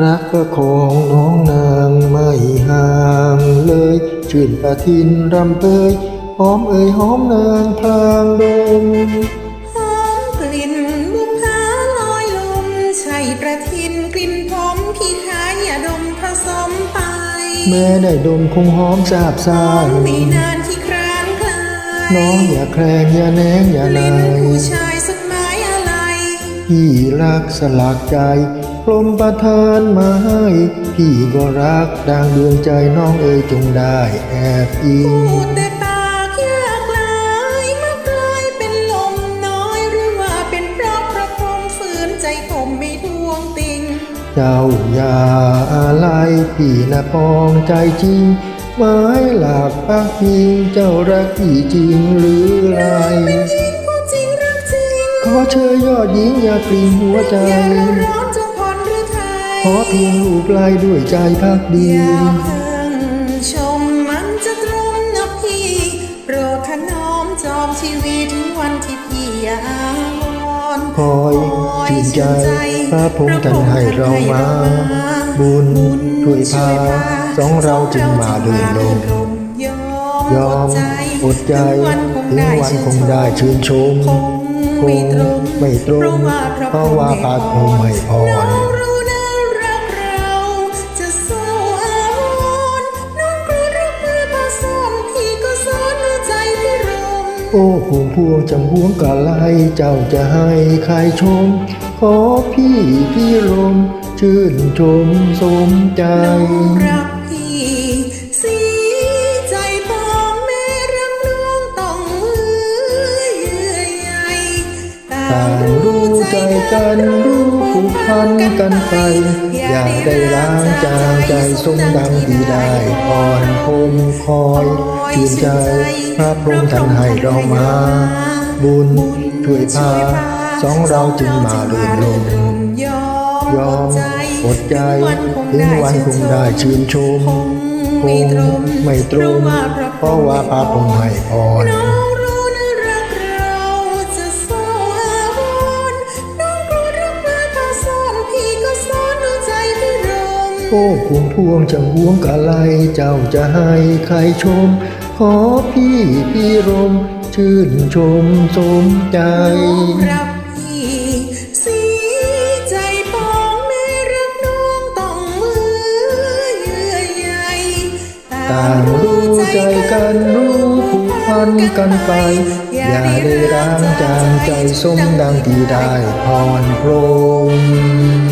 รักประคองน้องนางไม่ห่างเลยชื่นประทินรำเปยหอมเอ่ยหอมนางพลางดงหอมกลิ่นบุพาลอยลมใช่ประทินกลิ่นผมพี่ขายอย่าดมผสมไป แม่ได้ดมคงหอมสาบหซ่าอมนไม่นานที่ครานคลายน้องอย่าแคลงอย่าแนงอย่าลิ้นานยผู้ชายสุดหมายอะไรพี่รักสลักใจ กลมประทานมาให้พี่ก็รักดังดวงใจน้องเอ๋ยจงได้แอบอิงพูดแต่ปากยากลายมากลายเป็นลมน้อยหรือว่าเป็นเพราะพระพรหมฝืนใจผมไม่ทวงติง เจ้าอย่าอะไรพี่นะปองใจจริงไม้หลากปักพิงเจ้ารักพี่จริงหรือไรเป็นจริงพูดจริงรักจริงขอเชิญยอดหญิงอย่ากลิ่งหัวใจ ขอเพียงรูปลายด้วยใจพักดีอย่าเพิ่งชมมันจะตรงนะพี่โปรดถนอมจอมชีวิตถึงวันที่พี่อยางวอนคอยชื่นใจพระพงษ์ท่านให้เรามา บุญช่วยพาสองเราจึงมาเดินลงยอมอดใจถึงวันคงได้ชื่นชมคงไม่ตรงไม่ตรงเพราะว่าพระพรหมให้พรน้อ โอ้พวงพวงจำหวงกะไลเจ้าจะให้ใครชม ขอพี่พี่ลม ชื่นชมสมใจ ต่างรู้ใจกันรู้ผูกพันกันไป อย่าได้ร้างจางใจสมดังที่ได้อ่อนพมคอยชื่นใจพระพรหมท่านให้เรามา บุญช่วยพาสองเราจึงมาเลื่อนลมยอมอดใจถึงวันคงได้ชื่นชมคงไม่ตรงเพราะว่าพระพรหมให้พรน้อน อ้พวงพวงจะหวงกะไลเจ้าจะให้ใครชม ขอพี่พี่รม ชื่นชมสมใจน้องรักพี่สีใจปองแม่รักน้องต้องมือเยื่อใยต่างรู้ใจกันรู้ผูกพันกันไปอย่าได้ร้างจางใจสมดังที่ได้ พรพรหม